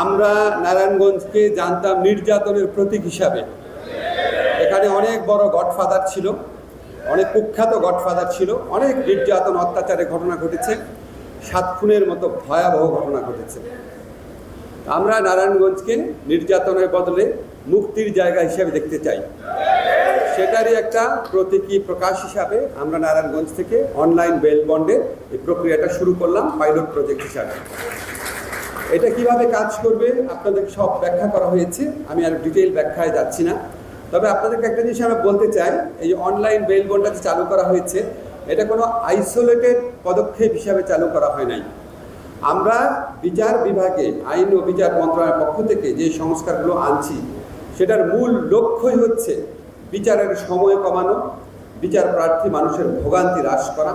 আমরা নারায়ণগঞ্জকে জানতাম নির্যাতনের প্রতীক হিসাবে। এখানে অনেক বড় গডফাদার ছিল, অনেক কুখ্যাত গডফাদার ছিল, অনেক নির্যাতন, অত্যাচারের ঘটনা ঘটেছে, সাত খুনের মতো ভয়াবহ ঘটনা ঘটেছে। আমরা নারায়ণগঞ্জকে নির্যাতনের বদলে মুক্তির জায়গা হিসেবে দেখতে চাই। সেটারই একটা প্রতীকী প্রকাশ হিসাবে আমরা নারায়ণগঞ্জ থেকে অনলাইন বেল বন্ডের এই প্রক্রিয়াটা শুরু করলাম, পাইলট প্রজেক্ট হিসাবে। এটা কীভাবে কাজ করবে আপনাদের সব ব্যাখ্যা করা হয়েছে। আমি আর ডিটেইল ব্যাখ্যায় যাচ্ছি না। তবে আপনাদেরকে একটা জিনিস আমরা বলতে চাই, এই যে অনলাইন বেল বন্ডটা যে চালু করা হয়েছে, এটা কোনো আইসোলেটেড পদক্ষেপ হিসাবে চালু করা হয় নাই। আমরা বিচার বিভাগে, আইন ও বিচার মন্ত্রণালয়ের পক্ষ থেকে যে সংস্কারগুলো আনছি, সেটার মূল লক্ষ্যই হচ্ছে বিচারের সময় কমানো, বিচার প্রার্থী মানুষের ভোগান্তি হ্রাস করা,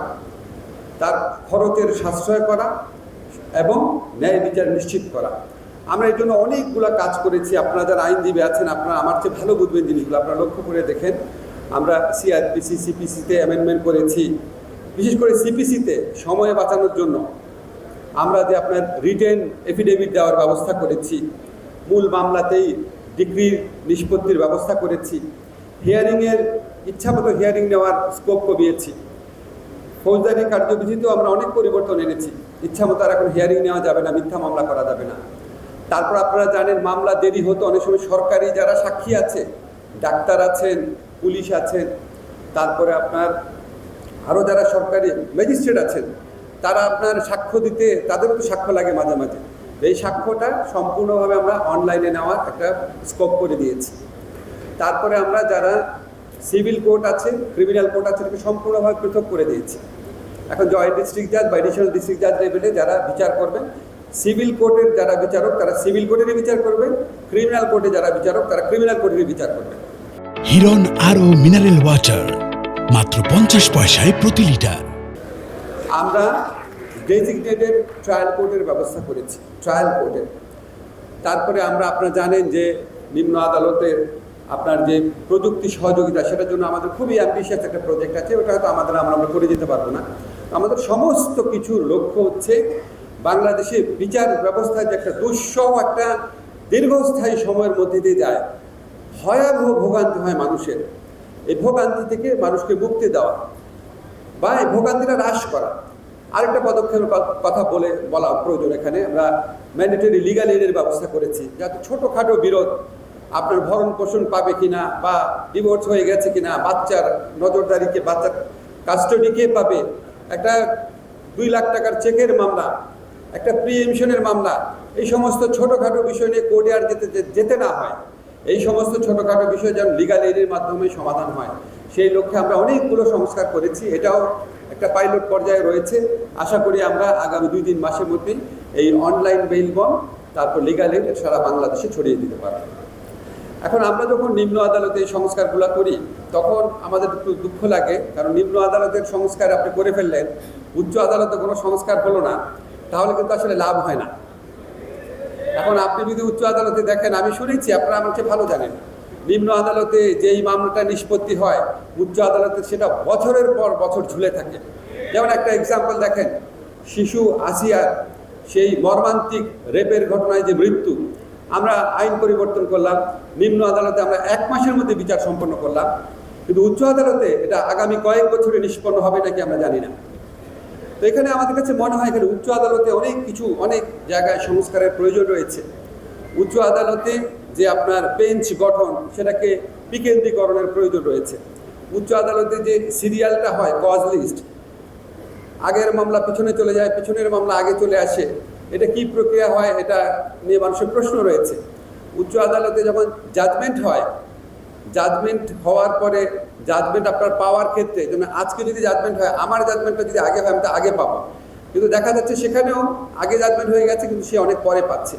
তার খরচের সাশ্রয় করা এবং ন্যায় বিচার নিশ্চিত করা। আমরা এই জন্য অনেকগুলো কাজ করেছি। আপনারা যারা আইনজীবী আছেন, আপনারা আমার চেয়ে ভালো বুঝবেন জিনিসগুলো। আপনারা লক্ষ্য করে দেখেন, আমরা সিআরপিসি সিপিসিতে অ্যামেন্ডমেন্ট করেছি। বিশেষ করে সিপিসিতে সময় বাঁচানোর জন্য আমরা যে আপনার রিটেন এফিডেভিট দেওয়ার ব্যবস্থা করেছি, মূল মামলাতেই ডিগ্রির নিষ্পত্তির ব্যবস্থা করেছি। হিয়ারিংয়ের ইচ্ছামতো হিয়ারিং নেওয়ার স্কোপ কমিয়েছি। ফৌজদারি কার্যবিধিতেও আমরা অনেক পরিবর্তন এনেছি। ইচ্ছামতো আর এখন হিয়ারিং নেওয়া যাবে না, মিথ্যা মামলা করা যাবে না। তারপর আপনারা জানেন, মামলা দেরি হতো, অনেক সময় সরকারি যারা সাক্ষী আছে, ডাক্তার আছেন, পুলিশ আছেন, তারপরে আপনার আরও যারা সরকারি ম্যাজিস্ট্রেট আছেন, তারা আপনার সাক্ষ্য দিতে, তাদেরও তো সাক্ষ্য লাগে মাঝে মাঝে। এই সাক্ষ্যটা সম্পূর্ণভাবে আমরা অনলাইনে নেওয়ার একটা স্কোপ করে দিয়েছি। তারপরে আমরা যারা সিভিল কোর্ট আছে ক্রিমিনাল কোর্ট আছে সম্পূর্ণভাবে পৃথক করে দিয়েছি। এখন জয়েন্ট ডিস্ট্রিক্ট জাজ বা এডিশনাল ডিস্ট্রিক্ট জাজ লেভেলে যারা বিচার করবেন সিভিল কোর্টের যারা বিচারক তারা সিভিল কোর্টেরই বিচার করবেন ক্রিমিনাল কোর্টে যারা বিচারক তারা ক্রিমিনাল কোর্টেরই বিচার করবেন। হিরন আরও মিনারেল ওয়াটার মাত্র পঞ্চাশ পয়সায় প্রতি লিটার। আমরা ডেজিগনেটেড ট্রায়াল কোর্টের ব্যবস্থা করেছি ট্রায়াল কোর্টের তারপরে আমরা আপনারা জানেন যে নিম্ন আদালতের আপনার যে প্রযুক্তি সহযোগিতা সেটার জন্য আমাদের খুবই অ্যাম্বিশিয়াস একটা প্রজেক্ট আছে ওটা হয়তো আমাদের আমরা আমরা করে যেতে পারব না। আমাদের সমস্ত কিছুর লক্ষ্য হচ্ছে বাংলাদেশে বিচার ব্যবস্থায় যে একটা দুঃসহ একটা দীর্ঘস্থায়ী সময়ের মধ্যে দিয়ে যায়। ভয়াবহ ভোগান্তি হয় মানুষের। এই ভোগান্তি থেকে মানুষকে মুক্তি দেওয়া বা এই ভোগান্তিটা হ্রাস করা। আরেকটা পদক্ষেপের কথা বলে বলা প্রয়োজন এখানে। আমরা ম্যান্ডেটরি লিগাল এডের ব্যবস্থা করেছি। যাতে ছোটোখাটো বিরোধ আপনার ভরণ পোষণ পাবে কিনা বা ডিভোর্স হয়ে গেছে কিনা, বাচ্চার নজরদারিকে বাচ্চার কাস্টডি কে পাবে একটা দুই লাখ টাকার চেকের মামলা, একটা প্রিএমশনের মামলা, এই সমস্ত ছোটোখাটো বিষয় নিয়ে কোর্টে আর যেতে যেতে না হয়, এই সমস্ত ছোটোখাটো বিষয় যেন লিগাল এডের মাধ্যমে সমাধান হয়, সেই লক্ষ্যে আমরা অনেকগুলো সংস্কার করেছি, এটাও একটা পাইলট পর্যায়ে রয়েছে। আশা করি আমরা আগামী দুই তিন মাসের মধ্যেই এই অনলাইন বেইল বন তারপর লিগাল এড সারা বাংলাদেশে ছড়িয়ে দিতে পারব। এখন আমরা যখন নিম্ন আদালতে এই সংস্কারগুলো করি, তখন আমাদের একটু দুঃখ লাগে। কারণ নিম্ন আদালতের সংস্কার আপনি করে ফেললেন, উচ্চ আদালতে কোনো সংস্কার হলো না, তাহলে কিন্তু আসলে লাভ হয় না। এখন আপনি যদি উচ্চ আদালতে দেখেন, আমি শুনেছি, আপনারা আমাকে ভালো জানেন, নিম্ন আদালতে যেই মামলাটা নিষ্পত্তি হয়, উচ্চ আদালতে সেটা বছরের পর বছর ঝুলে থাকে। যেমন একটা এক্সাম্পল দেখেন, শিশু আসিয়ার সেই মর্মান্তিক রেপের ঘটনায় যে মৃত্যু আমরা আইন পরিবর্তন করলাম, নিম্ন আদালতে আমরা এক মাসের মধ্যে বিচার সম্পন্ন করলাম, কিন্তু উচ্চ আদালতে এটা আগামী কয়েক বছরে নিষ্পন্ন হবে নাকি আমরা জানি না। তো এখানে আমাদের কাছে মনে হয় এখানে উচ্চ আদালতে অনেক কিছু, অনেক জায়গায় সংস্কারের প্রয়োজন রয়েছে। উচ্চ আদালতে যে আপনার বেঞ্চ গঠন, সেটাকে বিকেন্দ্রীকরণের প্রয়োজন রয়েছে। উচ্চ আদালতে যে সিরিয়ালটা হয় কজ লিস্ট আগের মামলা পিছনে চলে যায়, পিছনের মামলা আগে চলে আসে। এটা কি প্রক্রিয়া হয় এটা নিয়ে মানুষের প্রশ্ন রয়েছে। উচ্চ আদালতে যখন জাজমেন্ট হয় জাজমেন্ট হওয়ার পরে জাজমেন্ট আপনার পাওয়ার ক্ষেত্রে, যেমন আজকে যদি জাজমেন্ট হয়, আমার জাজমেন্টটা যদি আগে হয়, আমি তো আগে পাবো। কিন্তু দেখা যাচ্ছে সেখানেও আগে জাজমেন্ট হয়ে গেছে, কিন্তু সে অনেক পরে পাচ্ছে।